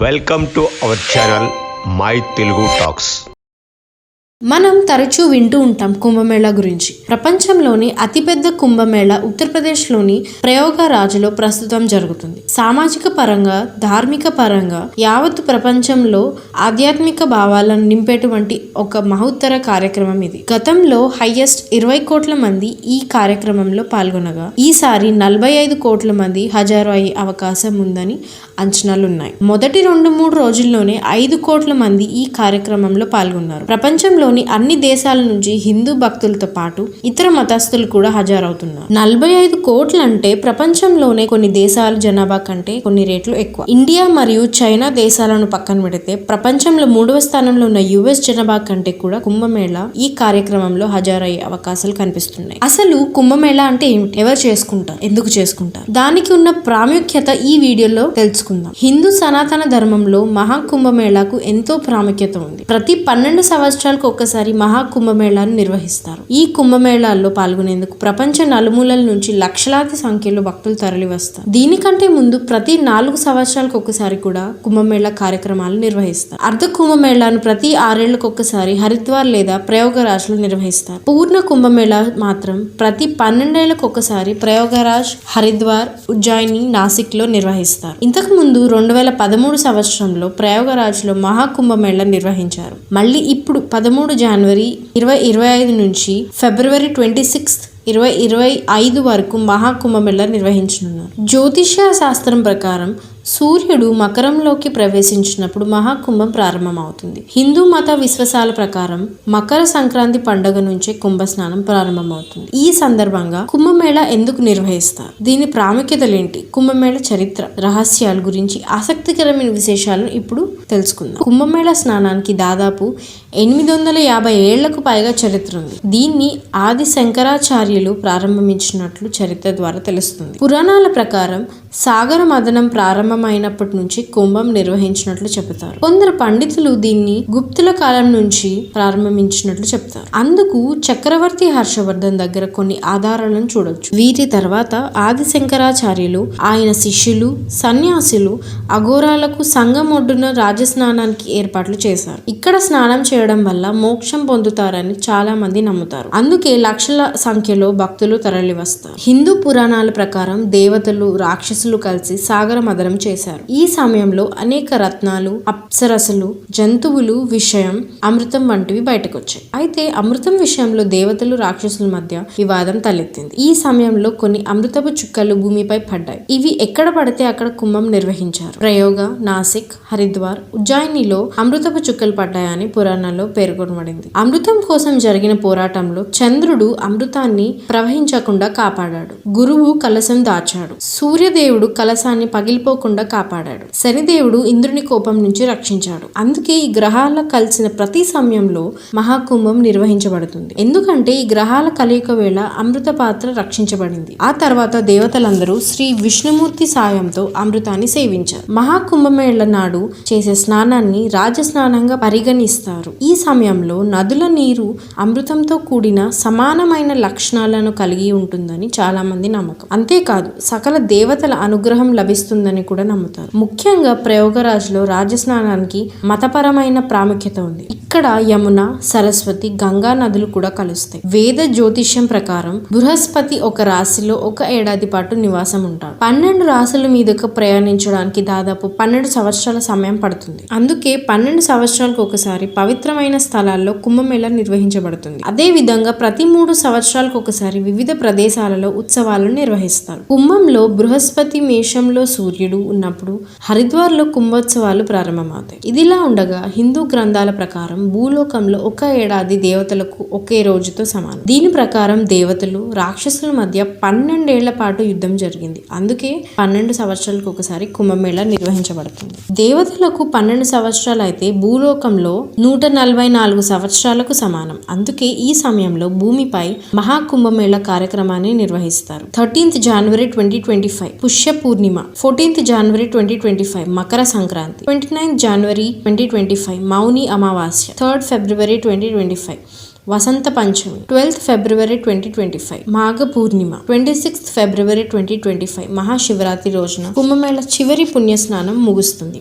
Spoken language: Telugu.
Welcome to our channel my Telugu talks. మనం తరచూ వింటూ ఉంటాం కుంభమేళా గురించి. ప్రపంచంలోని అతిపెద్ద కుంభమేళా ఉత్తరప్రదేశ్లోని ప్రయోగరాజులో ప్రస్తుతం జరుగుతుంది. సామాజిక పరంగా ధార్మిక పరంగా యావత్ ప్రపంచంలో ఆధ్యాత్మిక భావాలను నింపేటువంటి ఒక మహోత్తర కార్యక్రమం ఇది. గతంలో హైయెస్ట్ ఇరవై కోట్ల మంది ఈ కార్యక్రమంలో పాల్గొనగా ఈసారి నలభై ఐదు కోట్ల మంది హజారు అయ్యే అవకాశం ఉందని అంచనాలున్నాయి. మొదటి రెండు మూడు రోజుల్లోనే ఐదు కోట్ల మంది ఈ కార్యక్రమంలో పాల్గొన్నారు. ప్రపంచంలో ప్రపంచంలోని అన్ని దేశాల నుంచి హిందూ భక్తులతో పాటు ఇతర మతస్థులు కూడా హాజరవుతున్నారు. నలభై ఐదు కోట్లు అంటే ప్రపంచంలోనే కొన్ని దేశాల జనాభా కంటే కొన్ని రేట్లు ఎక్కువ. ఇండియా మరియు చైనా దేశాలను పక్కన పెడితే ప్రపంచంలో మూడవ స్థానంలో ఉన్న యుఎస్ జనాభా కంటే కూడా కుంభమేళ ఈ కార్యక్రమంలో హాజరయ్యే అవకాశాలు కనిపిస్తున్నాయి. అసలు కుంభమేళ అంటే ఏమిటి? ఎవరు చేసుకుంటారు? ఎందుకు చేసుకుంటారు? దానికి ఉన్న ప్రాముఖ్యత ఈ వీడియోలో తెలుసుకుందాం. హిందూ సనాతన ధర్మంలో మహాకుంభమేళాకు ఎంతో ప్రాముఖ్యత ఉంది. ప్రతి పన్నెండు సంవత్సరాలకు ఒక్కసారి మహాకుంభమేళాను నిర్వహిస్తారు. ఈ కుంభమేళాల్లో పాల్గొనేందుకు ప్రపంచ నలుమూలల నుంచి లక్షలాది సంఖ్యలో భక్తులు తరలివస్తారు. దీనికంటే ముందు ప్రతి నాలుగు సంవత్సరాలకు ఒకసారి కూడా కుంభమేళా కార్యక్రమాలు నిర్వహిస్తారు. అర్ధ కుంభమేళాను ప్రతి ఆరేళ్ళకు ఒక్కసారి హరిద్వార్ లేదా ప్రయోగరాజ్లో నిర్వహిస్తారు. పూర్ణ కుంభమేళా మాత్రం ప్రతి పన్నెండేళ్ళకు ఒకసారి ప్రయోగరాజ్ హరిద్వార్ ఉజ్జయిని నాసిక్లో నిర్వహిస్తారు. ఇంతకు ముందు రెండు వేల పదమూడు సంవత్సరంలో ప్రయోగరాజ్లో మహాకుంభమేళ నిర్వహించారు. మళ్ళీ ఇప్పుడు పదమూడు జనవరి ఇరవై ఇరవై ఐదు నుంచి ఫిబ్రవరి ట్వంటీ సిక్స్త్ ఇరవై ఇరవై ఐదు వరకు మహాకుంభమేళ నిర్వహించనున్నారు. జ్యోతిష్య శాస్త్రం ప్రకారం సూర్యుడు మకరంలోకి ప్రవేశించినప్పుడు మహాకుంభం ప్రారంభమవుతుంది. హిందూ మత విశ్వాసాల ప్రకారం మకర సంక్రాంతి పండుగ నుంచే కుంభ స్నానం ప్రారంభమవుతుంది. ఈ సందర్భంగా కుంభమేళ ఎందుకు నిర్వహిస్తారు? దీని ప్రాముఖ్యతలు ఏంటి కుంభమేళ చరిత్ర రహస్యాల గురించి ఆసక్తికరమైన విశేషాలను ఇప్పుడు తెలుసుకుందాం. కుంభమేళ స్నానానికి దాదాపు ఎనిమిది వందల యాభై ఏళ్ళకు పైగా చరిత్ర ఉంది. దీన్ని ఆది శంకరాచార్య శంకరాచార్యులు ప్రారంభించినట్లు చరిత్ర ద్వారా తెలుస్తుంది. పురాణాల ప్రకారం సాగర మదనం ప్రారంభమైనప్పటి నుంచి కుంభం నిర్వహించినట్లు చెబుతారు. కొందరు పండితులు దీన్ని గుప్తుల కాలం నుంచి ప్రారంభించినట్లు చెప్తారు అందుకు చక్రవర్తి హర్షవర్ధన్ దగ్గర కొన్ని ఆధారాలను చూడొచ్చు. వీటి తర్వాత ఆది శంకరాచార్యులు ఆయన శిష్యులు సన్యాసులు అఘోరాలకు సంఘం ఒడ్డున రాజస్నానానికి ఏర్పాట్లు చేశారు. ఇక్కడ స్నానం చేయడం వల్ల మోక్షం పొందుతారని చాలా మంది నమ్ముతారు. అందుకే లక్షల సంఖ్యలో భక్తులు తరలి వస్తారు హిందూ పురాణాల ప్రకారం దేవతలు రాక్షసులు కలిసి సాగర మదనం చేశారు. ఈ సమయంలో అనేక రత్నాలు అప్సరసలు జంతువులు విషయం అమృతం వంటివి బయటకు వచ్చాయి అయితే అమృతం విషయంలో దేవతలు రాక్షసుల మధ్య వివాదం తలెత్తింది. ఈ సమయంలో కొన్ని అమృతపు చుక్కలు భూమిపై పడ్డాయి. ఇవి ఎక్కడ పడితే అక్కడ కుంభం నిర్వహించారు. ప్రయోగ నాసిక్ హరిద్వార్ ఉజ్జాయినిలో అమృతపు చుక్కలు పడ్డాయని పురాణాల్లో పేర్కొనబడింది. అమృతం కోసం జరిగిన పోరాటంలో చంద్రుడు అమృతాన్ని ప్రవహించకుండా కాపాడాడు. గురువు కలశం దాచాడు. సూర్యదేవుడు కలశాన్ని పగిలిపోకుండా కాపాడాడు. శనిదేవుడు ఇంద్రుని కోపం నుంచి రక్షించాడు. అందుకే ఈ గ్రహాల కలిసిన ప్రతి సమయంలో మహాకుంభం నిర్వహించబడుతుంది. ఎందుకంటే ఈ గ్రహాల కలయిక వేళ అమృత పాత్ర రక్షించబడింది. ఆ తర్వాత దేవతలందరూ శ్రీ విష్ణుమూర్తి సాయంతో అమృతాన్ని సేవించారు. మహాకుంభమేళ్ళ నాడు చేసే స్నానాన్ని రాజస్నానంగా పరిగణిస్తారు. ఈ సమయంలో నదుల నీరు అమృతంతో కూడిన సమానమైన లక్షణాలను కలిగి ఉంటుందని చాలా మంది నమ్మకం. అంతేకాదు సకల దేవతల అనుగ్రహం లభిస్తుందని కూడా నమ్ముతారు. ముఖ్యంగా ప్రయోగరాజులో రాజస్నానానికి మతపరమైన ప్రాముఖ్యత ఉంది. ఇక్కడ యమున సరస్వతి గంగా నదులు కూడా కలుస్తాయి. వేద జ్యోతిష్యం ప్రకారం బృహస్పతి ఒక రాశిలో ఒక ఏడాది పాటు నివాసం ఉంటాడు. పన్నెండు రాశుల మీదకు ప్రయాణించడానికి దాదాపు పన్నెండు సంవత్సరాల సమయం పడుతుంది. అందుకే పన్నెండు సంవత్సరాలకు ఒకసారి పవిత్రమైన స్థలాల్లో కుంభమేళ నిర్వహించబడుతుంది. అదే విధంగా ప్రతి మూడు సంవత్సరాలకు ఒకసారి వివిధ ప్రదేశాలలో ఉత్సవాలను నిర్వహిస్తారు. కుంభంలో బృహస్పతి మేషంలో సూర్యుడు ఉన్నప్పుడు హరిద్వార్లో కుంభోత్సవాలు ప్రారంభమవుతాయి. ఇదిలా ఉండగా హిందూ గ్రంథాల ప్రకారం భూలోకంలో ఒక ఏడాది దేవతలకు ఒకే రోజుతో సమానం. దీని ప్రకారం దేవతలు రాక్షసుల మధ్య పన్నెండేళ్ళ పాటు యుద్ధం జరిగింది. అందుకే పన్నెండు సంవత్సరాలకు ఒకసారి కుంభమేళ నిర్వహించబడుతుంది. దేవతలకు పన్నెండు సంవత్సరాలు అయితే భూలోకంలో నూట నలభై నాలుగు సంవత్సరాలకు సమానం. అందుకే ఈ సమయంలో భూమిపై మహాకుంభమేళ కార్యక్రమాన్ని నిర్వహిస్తారు. Thirteenth January twenty twenty five Pushya Purnima. Fourteenth January twenty twenty five Makara Sankranti. Twenty ninth January twenty twenty five Mauni Amavasya. Third February twenty twenty five Vasanta Panchami twelfth February twenty twenty five Magha Purnima twenty sixth February twenty twenty five Mahashivratri రోజున కుంభమేళ చివరి పుణ్యస్నానం ముగుస్తుంది